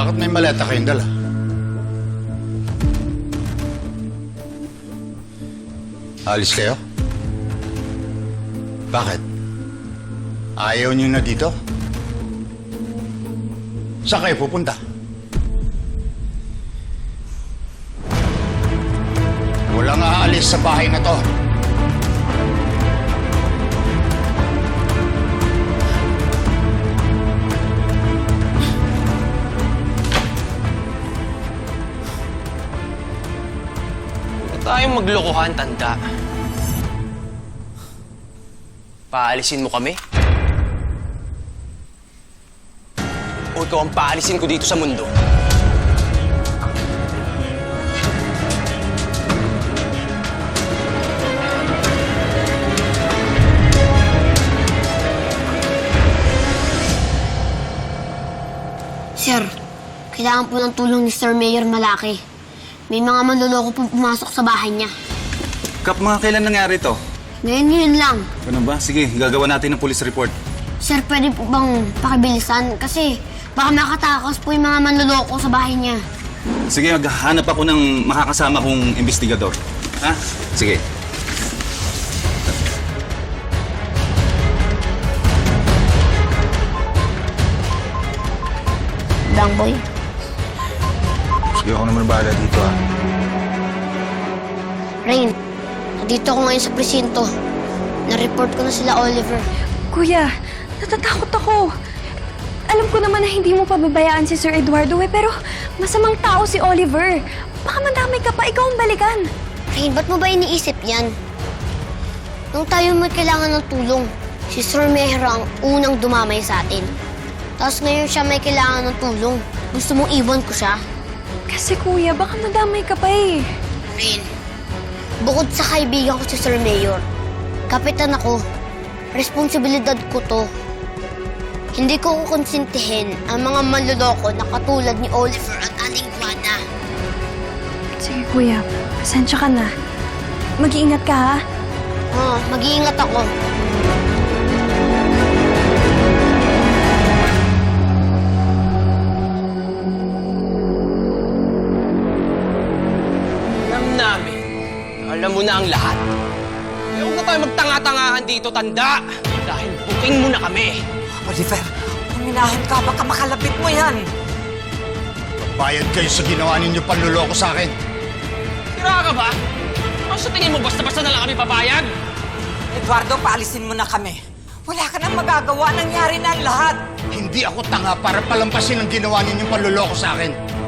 Bakit may maleta kayong dala? Alis kayo? Bakit? Ayaw niyo na dito? Saan kayo pupunta? Walang aalis sa bahay na to. Tayong maglokohan, tanda. Paalisin mo kami? O ikaw ang paalisin ko dito sa mundo? Sir, kailangan po ng tulong ni Sir Mayor Malaki. May mga manloloko pong pumasok sa bahay niya. Kap, mga kailan nangyari to? Ngayon ngayon lang. Ano ba? Sige, gagawa natin ng police report. Sir, pwede po bang pakibilisan? Kasi baka makatakas po yung mga manloloko sa bahay niya. Sige, maghahanap ako ng makakasama kong investigador. Ha? Sige. Bang boy. Sige, ako naman bahala dito ah. Rain, nandito ako ngayon sa presinto. Na-report ko na sila Oliver. Kuya, natatakot ako. Alam ko naman na hindi mo pababayaan si Sir Eduardo eh, pero masamang tao si Oliver. Baka mandamay ka pa, ikaw ang balikan. Rain, ba't mo ba iniisip yan? Nung tayo may kailangan ng tulong, si Sir Mayor ang unang dumamay sa atin. Tapos ngayon siya may kailangan ng tulong. Gusto mong iwan ko siya? Kasi kuya, baka mandamay ka pa eh. Rain, bukod sa kaibigan ko si Sir Mayor, kapitan ako, responsibilidad ko to. Hindi ko kukonsintihin ang mga manloloko na katulad ni Oliver at Aling Juana. Sige kuya, pasensya ka na. Mag-iingat ka ha. Oh, mag-iingat ako. Alam namin. Alam mo na ang lahat. Eh, huwag na tayo magtanga-tangahan dito, tanda. Dahil booking mo na kami. Oliver, uminahan ka, baka makalapit mo yan. Bayad kayo sa ginawa ninyo panluloko sa akin. Tira ka ba? Ano sa tingin mo basta-basta na lang kami papayag? Eduardo, paalisin mo na kami. Wala ka nang magagawa, nangyari na ang lahat. Hindi ako tanga para palampasin ang ginawa ninyong panluloko sa akin.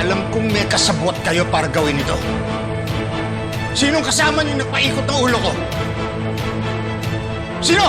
Alam kong may kasabot kayo para gawin ito. Sinong kasama niyo nagpaikot ng ulo ko? Sino?